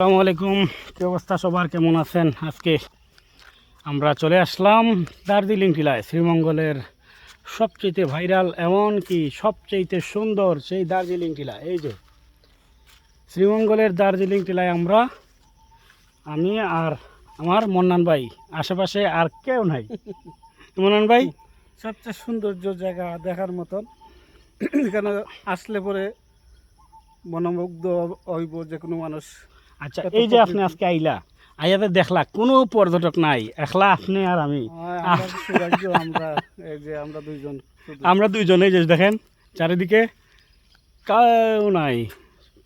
আসসালামু আলাইকুম। কি অবস্থা সবার? কেমন আছেন? আজকে আমরা চলে আসলাম দার্জিলিং টিলায়, শ্রীমঙ্গলের সবচেয়ে ভাইরাল এমন কি সবচেয়ে সুন্দর সেই দার্জিলিং টিলা এই যে, শ্রীমঙ্গলের দার্জিলিং টিলায় আমরা, আমি আর আমার মন্নান ভাই। আশেপাশে আর কেউ নাই। মন্নান ভাই? সবচেয়ে সৌন্দর্য জায়গা দেখার মতন। এখানে আসলে পরে মনোমুগ্ধ হইব যে কোনো মানুষ। আচ্ছা এই যে আপনি আজকে আইলা আইয়াতে দেখলা কোনো পর্যটক নাই একলা আপনি আর আমি। আমরা সৌভাগ্য আমরা এই যে আমরা দুইজন দুইজনেই যে দেখেন চারিদিকে কেউ নাই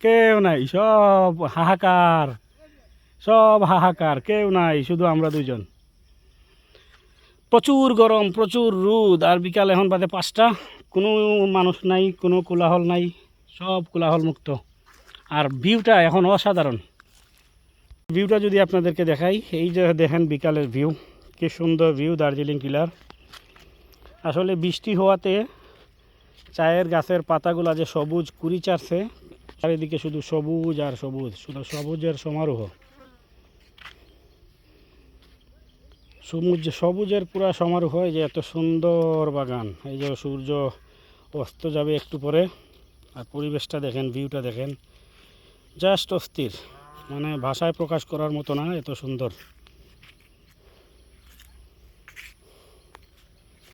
কেউ নাই সব হাহাকার সব হাহাকার কেউ নাই শুধু আমরা দুইজন। প্রচুর গরম প্রচুর রোদ আর বিকাল এখন বাদে পাঁচটা কোনো মানুষ নাই কোনো কোলাহল নাই সব কোলাহল মুক্ত আর ভিউটা এখন অসাধারণ। ভিউটা যদি আপনাদেরকে দেখাই, এই যে দেখেন বিকালের ভিউ কি সুন্দর ভিউ দার্জিলিং টিলার আসলে বৃষ্টি হওয়াতে চায়ের গাছের পাতাগুলা যে সবুজ কুড়ি চারছে, চারিদিকে শুধু সবুজ আর সবুজ, শুধু সবুজের সমারোহ। সমুজ সবুজের পুরা সমারোহ, এই যে এত সুন্দর বাগান। এই যে সূর্য অস্ত যাবে একটু পরে। আর পরিবেশটা দেখেন ভিউটা দেখেন জাস্ট অস্থির। মানে ভাষায় প্রকাশ করার মতো না এত সুন্দর।